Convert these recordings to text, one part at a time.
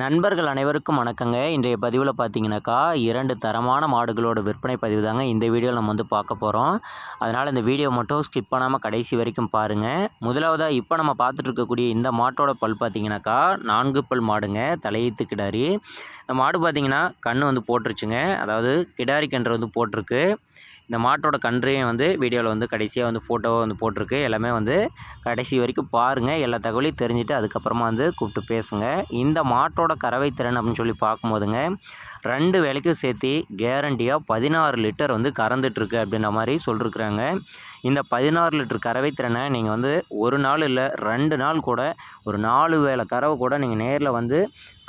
நண்பர்கள் அனைவருக்கும் வணக்கங்க. இன்றைய பதிவில் பார்த்தீங்கன்னாக்கா இரண்டு தரமான மாடுகளோட விற்பனை பதிவு தாங்க இந்த வீடியோவில் நம்ம வந்து பார்க்க போகிறோம் அதனால் இந்த வீடியோ மட்டும் ஸ்கிப் பண்ணாமல் கடைசி வரைக்கும் பாருங்கள் முதலாவதாக இப்போ நம்ம பார்த்துட்டு இருக்கக்கூடிய இந்த மாட்டோட பல் பார்த்தீங்கன்னாக்கா நான்கு பல் மாடுங்க. தலையீத்து கிடாரி. இந்த மாடு பார்த்தீங்கன்னா கண் வந்து போட்டுருச்சுங்க அதாவது கிடாரி கன்று வந்து போட்டிருக்கு இந்த மாட்டோட கன்றையும் வந்து வீடியோவில் வந்து கடைசியாக வந்து ஃபோட்டோவை வந்து போட்டிருக்கு. எல்லாமே வந்து கடைசி வரைக்கும் பாருங்கள் எல்லா தகவலையும் தெரிஞ்சுட்டு அதுக்கப்புறமா வந்து கூப்பிட்டு பேசுங்க. இந்த மாட்டோட கறவை திறன் அப்படின்னு சொல்லி பார்க்கும்போதுங்க ரெண்டு வேலைக்கும் சேர்த்து கேரண்டியாக பதினாறு லிட்டர் வந்து கறந்துட்டுருக்கு அப்படின்ற மாதிரி சொல்லிருக்குறாங்க. இந்த பதினாறு லிட்டர் கறவை திறனை நீங்கள் வந்து ஒரு நாள் இல்லை ரெண்டு நாள் கூட ஒரு நாலு வேலை கறவை கூட நீங்கள் நேரில் வந்து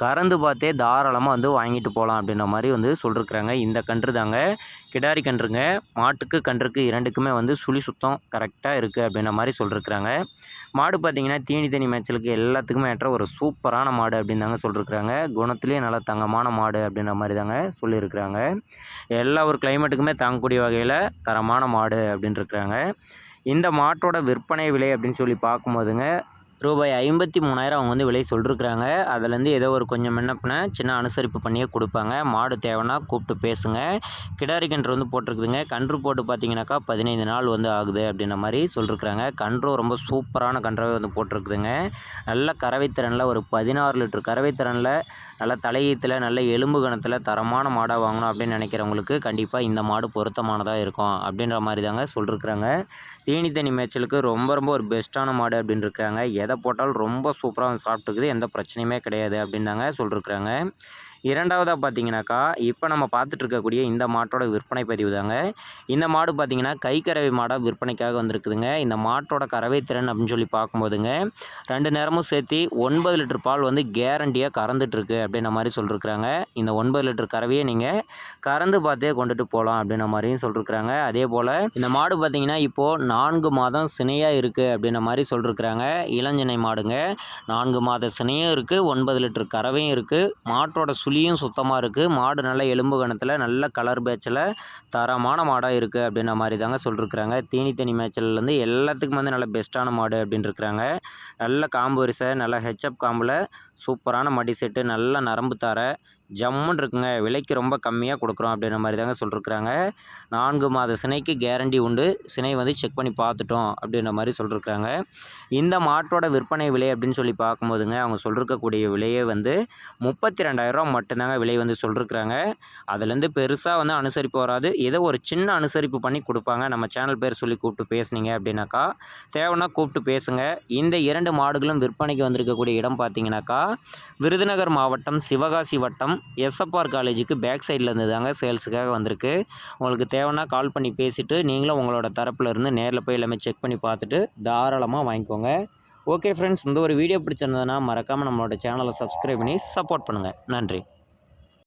கறந்து பார்த்தே தாராளமாக வந்து வாங்கிட்டு போகலாம் அப்படின்ற மாதிரி வந்து சொல்லிருக்குறாங்க. இந்த கன்று தாங்க. கிடாரி கன்றுங்க. மாட்டுக்கு கன்றுக்கு இரண்டுக்குமே வந்து சுழி சுத்தம் கரெக்டாக இருக்குது அப்படின்ற மாதிரி சொல்லியிருக்கிறாங்க மாடு பார்த்திங்கன்னா தீனி தனி மேய்ச்சலுக்கு எல்லாத்துக்குமே ஏற்ற ஒரு சூப்பரான மாடு அப்படின்னு தாங்க சொல்லியிருக்கிறாங்க குணத்துலேயே நல்ல தங்கமான மாடு அப்படின்ற மாதிரி தாங்க சொல்லியிருக்கிறாங்க எல்லா ஒரு கிளைமேட்டுக்குமே தாங்கக்கூடிய வகையில் தரமான மாடு அப்படின்ட்டுருக்குறாங்க இந்த மாட்டோட விற்பனை விலை அப்படின்னு சொல்லி பார்க்கும்போதுங்க ரூபாய் ஐம்பத்தி மூணாயிரம் அவங்க வந்து விலை சொல்லிருக்குறாங்க. அதுலேருந்து ஏதோ ஒரு கொஞ்சம் முன்ன சின்ன அனுசரிப்பு பண்ணியே கொடுப்பாங்க. மாடு தேவைன்னா கூப்பிட்டு பேசுங்க. கிடாரி கன்று வந்து போட்டிருக்குதுங்க. கன்று போட்டு பார்த்தீங்கன்னாக்கா பதினைந்து நாள் வந்து ஆகுது அப்படின்ற மாதிரி சொல்லிருக்குறாங்க. கன்றும் ரொம்ப சூப்பரான கன்றாவே வந்து போட்டிருக்குதுங்க. நல்ல கறவைத்திறனில் ஒரு பதினாறு லிட்டர் கறவைத்திறனில் நல்ல தலையீத்தில் நல்ல எலும்பு கணத்தில் தரமான மாடாக வாங்கணும் அப்படின்னு நினைக்கிறவங்களுக்கு கண்டிப்பாக இந்த மாடு பொருத்தமானதாக இருக்கும் அப்படின்ற மாதிரி தாங்க சொல்லிருக்கிறாங்க. தீனி தனி மேய்ச்சலுக்கு ரொம்ப ரொம்ப ஒரு பெஸ்ட்டான மாடு அப்படின்னு இருக்காங்க. எதை போட்டாலும் ரொம்ப சூப்பராக வந்து சாப்பிட்டுக்குது. எந்த பிரச்சனையுமே கிடையாது அப்படின்னாங்க சொல்லிருக்குறாங்க. இரண்டாவதாக பார்த்தீங்கன்னாக்கா இப்போ நம்ம பார்த்துட்டு இருக்கக்கூடிய இந்த மாட்டோட விற்பனை பதிவு தாங்க. இந்த மாடு பார்த்தீங்கன்னா கை கறவை மாடாக விற்பனைக்காக வந்திருக்குதுங்க. இந்த மாட்டோட கறவை திறன் அப்படின்னு சொல்லி பார்க்கும்போதுங்க ரெண்டு நேரமும் சேர்த்து ஒன்பது லிட்டர் பால் வந்து கேரண்டியாக கறந்துட்டுருக்கு அப்படின்ற மாதிரி சொல்லியிருக்கிறாங்க இந்த ஒன்பது லிட்டர் கறவையை நீங்கள் கறந்து பார்த்தே கொண்டுட்டு போகலாம் அப்படின்ற மாதிரியும் சொல்லியிருக்கிறாங்க அதே போல் இந்த மாடு பார்த்தீங்கன்னா இப்போது நான்கு மாதம் சினையாக இருக்குது அப்படின்ற மாதிரி சொல்லியிருக்கிறாங்க இளஞ்சினை மாடுங்க நான்கு மாத சினையும் இருக்குது ஒன்பது லிட்டர் கறவையும் இருக்குது மாட்டோட சுழியும் சுத்தமாக இருக்குது மாடு நல்ல எலும்பு கணத்தில் நல்ல கலர் பேச்சில் தரமான மாடாக இருக்குது அப்படின்ற மாதிரி தாங்க சொல்லிருக்குறாங்க. தீனி தனி மேய்ச்சல்லேருந்து எல்லாத்துக்கும் வந்து நல்ல பெஸ்ட்டான மாடு அப்படின்ட்டுருக்குறாங்க நல்ல காம்பு வரிசை நல்ல ஹெச்அப் காம்பில் சூப்பரான மடி செட்டு நல்ல நரம்பு தர ஜம்முன்னு இருக்குங்க. விலைக்கு ரொம்ப கம்மியாக கொடுக்குறோம் அப்படின்ற மாதிரி தாங்க சொல்லிருக்குறாங்க. நான்கு மாத சினைக்கு கேரண்டி உண்டு. சினை வந்து செக் பண்ணி பார்த்துட்டோம் அப்படின்ற மாதிரி சொல்லிருக்குறாங்க. இந்த மாட்டோட விற்பனை விலை அப்படின்னு சொல்லி பார்க்கும்போதுங்க அவங்க சொல்லிருக்கக்கூடிய விலையே வந்து முப்பத்தி ரெண்டாயிரரூவா மட்டும்தாங்க விலை வந்து சொல்லிருக்குறாங்க. அதுலேருந்து பெருசாக வந்து அனுசரிப்பு வராது. ஏதோ ஒரு சின்ன அனுசரிப்பு பண்ணி கொடுப்பாங்க. நம்ம சேனல் பேர் சொல்லி கூப்பிட்டு பேசுனீங்க அப்படின்னாக்கா தேவைன்னா கூப்பிட்டு பேசுங்க. இந்த இரண்டு மாடுகளும் விற்பனைக்கு வந்திருக்கக்கூடிய இடம் பார்த்தீங்கன்னாக்கா விருதுநகர் மாவட்டம் சிவகாசி வட்டம் எஸ்எப்ஆர் காலேஜுக்கு பேக் சைடில் இருந்து தாங்க சேல்ஸுக்காக வந்திருக்கு. உங்களுக்கு தேவைன்னா கால் பண்ணி பேசிவிட்டு நீங்களும் உங்களோட தரப்பில் இருந்து நேரில் போய் எல்லாமே செக் பண்ணி பார்த்துட்டு தாராளமாக வாங்கிக்கோங்க. ஓகே ஃப்ரெண்ட்ஸ் இந்த ஒரு வீடியோ பிடிச்சிருந்ததுன்னா மறக்காமல் நம்மளோட சேனலை சப்ஸ்கிரைப் பண்ணி சப்போர்ட் பண்ணுங்கள் நன்றி.